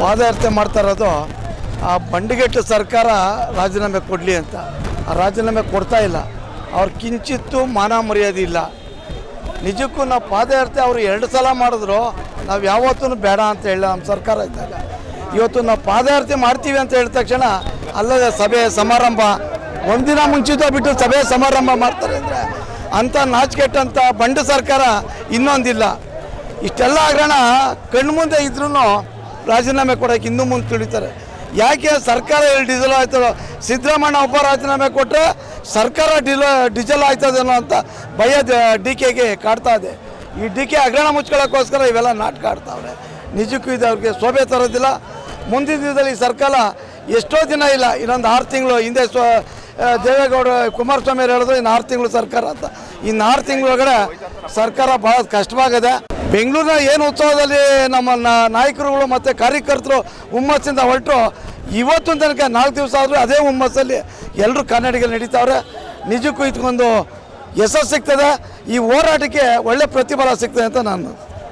ಪಾದಯಾತ್ರೆ ಮಾಡ್ತಾ ಇರೋದು ಆ ಬಂಡಿಗೆಟ್ಟು ಸರ್ಕಾರ ರಾಜೀನಾಮೆ ಕೊಡಲಿ ಅಂತ. ಆ ರಾಜೀನಾಮೆ ಕೊಡ್ತಾ ಇಲ್ಲ. ಅವ್ರು ಕಿಂಚಿತ್ತು ಮಾನ ಮರ್ಯಾದೆ ಇಲ್ಲ. ನಿಜಕ್ಕೂ ನಾವು ಪಾದಯಾತ್ರೆ ಅವರು ಎರಡು ಸಲ ಮಾಡಿದ್ರು, ನಾವು ಯಾವತ್ತೂ ಬೇಡ ಅಂತ ಹೇಳ ನಮ್ಮ ಸರ್ಕಾರ ಇದ್ದಾಗ. ಇವತ್ತು ನಾವು ಪಾದಯಾತ್ರೆ ಮಾಡ್ತೀವಿ ಅಂತ ಹೇಳಿದ ತಕ್ಷಣ ಅಲ್ಲದೆ ಸಭೆ ಸಮಾರಂಭ, ಒಂದಿನ ಮುಂಚಿತ ಬಿಟ್ಟು ಸಭೆ ಸಮಾರಂಭ ಮಾಡ್ತಾರೆ ಅಂದರೆ ಅಂಥ ನಾಚಿಕೆಟ್ಟಂಥ ಬಂಡ ಸರ್ಕಾರ ಇನ್ನೊಂದಿಲ್ಲ. ಇಷ್ಟೆಲ್ಲ ಆಗೋಣ ಕಣ್ಮುಂದೆ ಇದ್ರೂ ರಾಜೀನಾಮೆ ಕೊಡೋಕೆ ಇನ್ನೂ ಮುಂದೆ ತಿಳಿತಾರೆ. ಯಾಕೆ ಸರ್ಕಾರ ಎಲ್ಲಿ ಡೀಸೆಲ್ ಆಯ್ತದೋ ಸಿದ್ದರಾಮಣ್ಣ ಒಬ್ಬ ರಾಜೀನಾಮೆ ಕೊಟ್ಟರೆ ಸರ್ಕಾರ ಡೀಲ ಡೀಸೆಲ್ ಆಯ್ತದೇನೋ ಅಂತ ಭಯ ಡಿ ಕೆಗೆ ಕಾಡ್ತಾ ಇದೆ. ಈ ಡಿ ಕೆ ಹಗರಣ ಮುಚ್ಕೊಳ್ಳೋಕ್ಕೋಸ್ಕರ ಇವೆಲ್ಲ ನಾಟಕ ಆಡ್ತಾವ್ರೆ. ನಿಜಕ್ಕೂ ಇದು ಅವ್ರಿಗೆ ಶೋಭೆ ತರೋದಿಲ್ಲ. ಮುಂದಿನ ದಿನದಲ್ಲಿ ಈ ಸರ್ಕಾರ ಎಷ್ಟೋ ದಿನ ಇಲ್ಲ, ಇನ್ನೊಂದು ಆರು ತಿಂಗಳು ಹಿಂದೆ ಸ್ವ ದೇವೇಗೌಡ, ಕುಮಾರಸ್ವಾಮಿ ಹೇಳಿದ್ರು ಇನ್ನು ಆರು ತಿಂಗಳು ಸರ್ಕಾರ ಅಂತ. ಇನ್ನು ಆರು ತಿಂಗಳೊಳಗಡೆ ಸರ್ಕಾರ ಭಾಳ ಕಷ್ಟವಾಗಿದೆ ಬೆಂಗಳೂರಿನ ಏನು ಉತ್ಸವದಲ್ಲಿ ನಮ್ಮ ನಾಯಕರುಗಳು ಮತ್ತು ಕಾರ್ಯಕರ್ತರು ಹುಮ್ಮಸ್ಸಿಂದ ಹೊರಟರು. ಇವತ್ತಿನ ತನಕ ನಾಲ್ಕು ದಿವಸ ಆದರೂ ಅದೇ ಹುಮ್ಮಸ್ಸಲ್ಲಿ ಎಲ್ಲರೂ ಕನ್ನಡಿಗರು ನಡೀತಾವ್ರೆ. ನಿಜಕ್ಕೂ ಇದಕ್ಕೊಂದು ಯಶಸ್ಸು ಸಿಗ್ತದೆ. ಈ ಹೋರಾಟಕ್ಕೆ ಒಳ್ಳೆ ಪ್ರತಿಫಲ ಸಿಗ್ತದೆ ಅಂತ ನಾನು